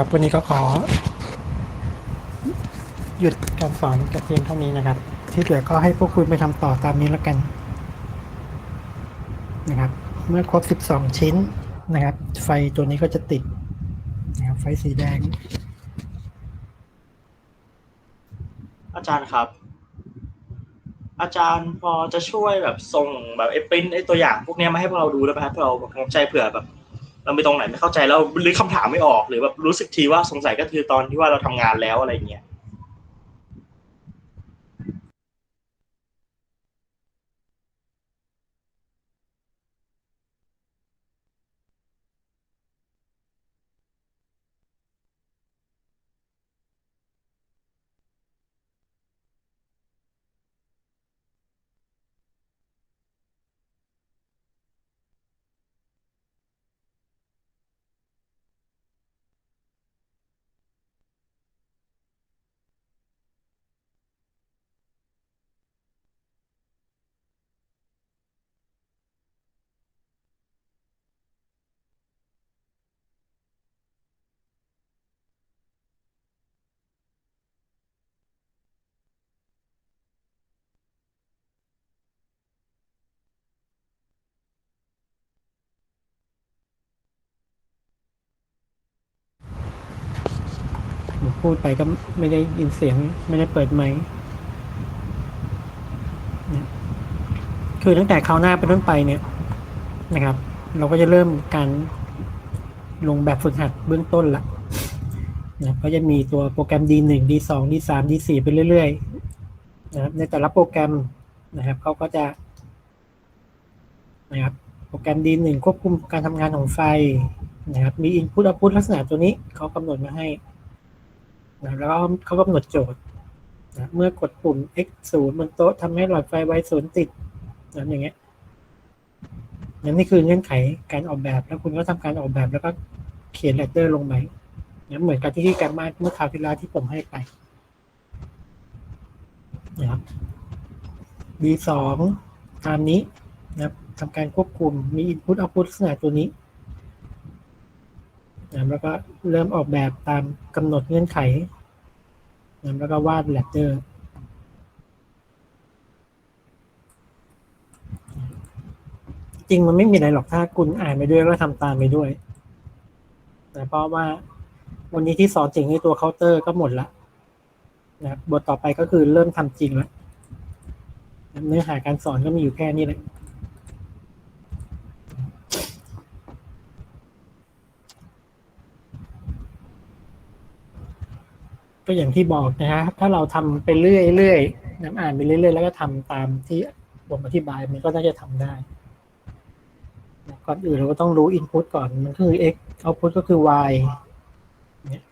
ครับวันนี้ก็ขอ หยุดการสอนกับเพียงเท่านี้นะครับ ที่เหลือก็ให้พวกคุณไปทำต่อตามนี้แล้วกัน นะครับ เมื่อครบ 12 ชิ้นนะครับ ไฟตัวนี้ก็จะติดนะครับไฟสีแดง อาจารย์ครับ อาจารย์พอจะช่วยแบบส่งแบบไอ้ปริ้นไอ้ตัวอย่างพวกเนี้ยมาให้พวกเราดูได้ไหมครับเพื่อเราแบบเข้าใจเผื่อแบบ เราไปตรงไหนไม่เข้าใจแล้วหรือคำถามไม่ออกหรือแบบรู้สึกทีว่าสงสัยก็คือตอนที่ว่าเราทำงานแล้วอะไรเงี้ย ผม พูดไปก็ไม่ได้ยินเสียง ไม่ได้เปิดไมค์คือตั้งแต่คราวหน้าเป็นต้นไปเนี่ยนะครับ เราก็จะเริ่มการลงแบบฝึกหัดเบื้องต้นละนะก็จะมีตัวโปรแกรม D1 D2 D3 D4 ไปเรื่อยๆนะครับในแต่ละโปรแกรมนะครับเขาก็จะนะครับโปรแกรม D1 ควบคุมการทำงานของไฟนะครับมี Input Output ลักษณะตัวนี้เขากำหนดมาให้ นะแล้วเขากำหนดโจทย์นะเมื่อกดปุ่ม x 0บนโต๊ะทำให้หลอดไฟ y 0ติดนะอย่างเงี้ยนั่นนี่คือเงื่อนไขการออกแบบ แล้วคุณก็ทำการออกแบบแล้วก็เขียนเลตเตอร์ลงไปนะเหมือนกับที่ที่การบ้าเมื่อคราวที่แล้วที่ผมให้ไปนะครับ B สองตามนี้นะครับทำการควบคุมมี input output ลักษณะตัวนี้นะแล้วก็เริ่มออกแบบตามกำหนดเงื่อนไข แล้วก็วาดแลดเดอร์จริงมันไม่มีอะไรหรอกถ้าคุณอ่านไปด้วยแล้วทำตามไปด้วยนะเพราะว่าวันนี้ที่สอนจริงในตัวเคาน์เตอร์ก็หมดละนะบทต่อไปก็คือเริ่มทำจริงแล้วเนื้อหาการสอนก็มีอยู่แค่นี้แหละ ก็อย่างที่บอกนะฮะถ้าเราทำไปเรื่อยๆน้ำอ่านไปเรื่อยๆ แล้วก็ทำตามที่ผมอธิบายมันก็น่าจะทำได้ก่อนอื่นเราก็ต้องรู้ input ก่อนมันคือ x output ก็คือ y เนี่ย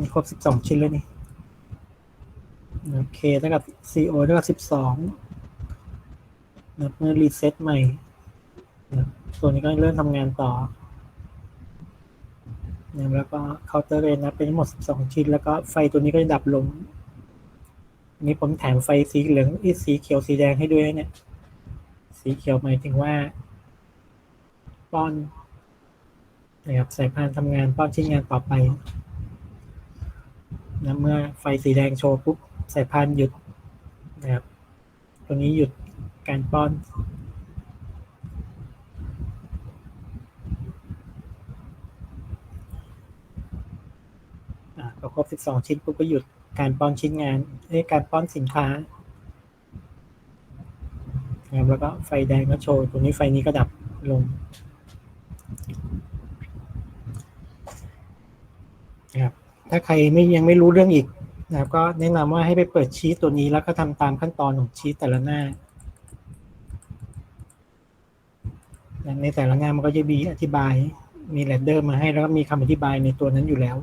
มีครบ12ชิ้นแล้วนี่ โอเคเท่ากับ CO เท่ากับ12 นะเมื่อรีเซ็ตใหม่นะตัวนี้ก็เริ่มทำงานต่อนะแล้วก็เคาน์เตอร์เรนนะเป็นทั้งหมด 12 ชิ้น แล้วก็ไฟตัวนี้ก็จะดับลง อันนี้ผมแถมไฟสีเหลืองอีสีเขียวสีแดงให้ด้วยนะเนี่ย สีเขียวหมายถึงว่า ป้อนนะครับสายพานทำงานป้อนชิ้นงานต่อไปนะเมื่อไฟสีแดงโชว์ปุ๊บสายพานหยุดนะครับตัวนี้หยุด การป้อนอ่าพอครบ 12 ชิ้นปุ๊บก็หยุดการป้อนชิ้นงานเอ้ยการป้อนสินค้านะครับแล้วก็ไฟแดงก็โชว์ ตรงนี้ไฟนี้ก็ดับลงนะครับถ้าใครไม่ยังไม่รู้เรื่องอีกนะครับก็แนะนำว่าให้ไปเปิดชีตตัวนี้แล้วก็ทำตามขั้นตอนของชีตแต่ละหน้า ในแต่ละงานมันก็จะมีอธิบาย มีแรดเดอร์มาให้แล้วก็มีคำอธิบายในตัวนั้นอยู่แล้ว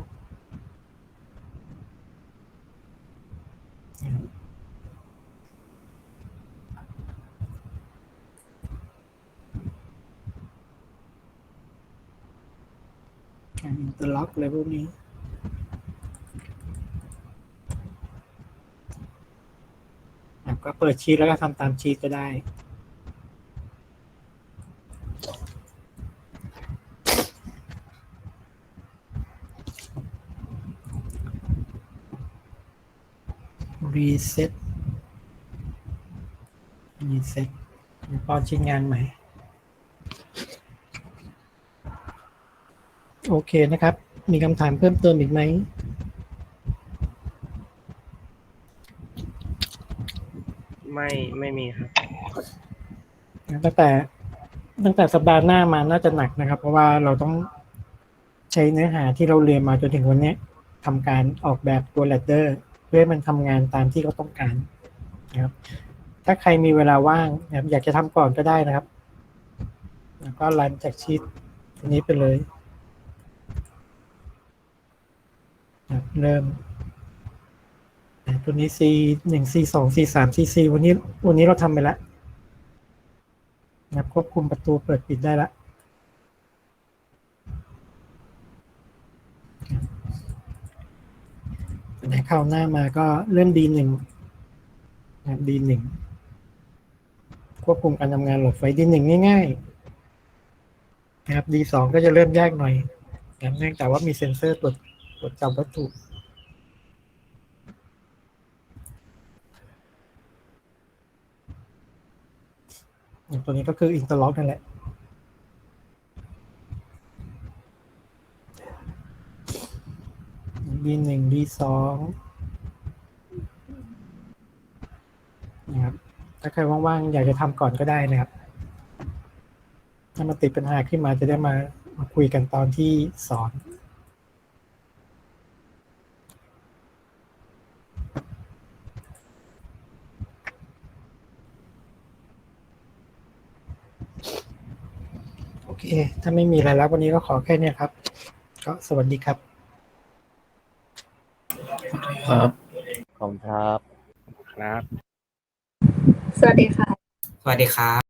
การอินเตอร์ล็อกอะไรพวกนี้ก็เปิดชีตแล้วก็ทำตามชีตก็ได้ รี เซ็ตรีเซ็ตป้อนชิ้นงานใหม่ โอเคนะครับ มีคำถามเพิ่มเติมอีกไหมไม่ไม่มีครับ ตั้งแต่ ตั้งแต่สัปดาห์หน้ามาน่าจะหนักนะครับ เพราะว่าเราต้องใช้เนื้อหาที่เราเรียนมาจนถึงวันเนี้ยทำการออกแบบตัวแ a ดเดอร์เพื่อให้มันทำงานตามที่เขาต้องการนะครับ ถ้าใครมีเวลาว่างนะครับอยากจะทำก่อนก็ได้นะครับ แล้วก็รันจากชีตตัวนี้ไปเลยนะครับเริ่มตัวนี้ C หนึ่ง C สอง C สาม C C วันนี้วันนี้เราทำไปแล้วนะครับควบคุมประตูเปิดปิดได้และ ในคราวหน้ามาก็เริ่มดีหนึ่งนะครับดีหนึ่งควบคุมการทำงานหลบไฟดีหนึ่งง่ายๆนะครับดีสองก็จะเริ่มยากหน่อยนะครับเนื่องจากว่ามีเซ็นเซอร์ตรวจตรวจจับวัตถุตัวนี้ก็คืออินเตอร์ล็อกนั่นแหละ ดีหนึ่งดีสองนะครับ ถ้าใครว่างๆ อยากจะทำก่อนก็ได้นะครับ ถ้ามาติดปัญหาขึ้นมาจะได้มามาคุยกันตอนที่สอนโอเค ถ้าไม่มีอะไรแล้ววันนี้ก็ขอแค่นี้ครับ ก็สวัสดีครับ ครับ ขอบคุณครับ ครับ สวัสดีค่ะ สวัสดีครับ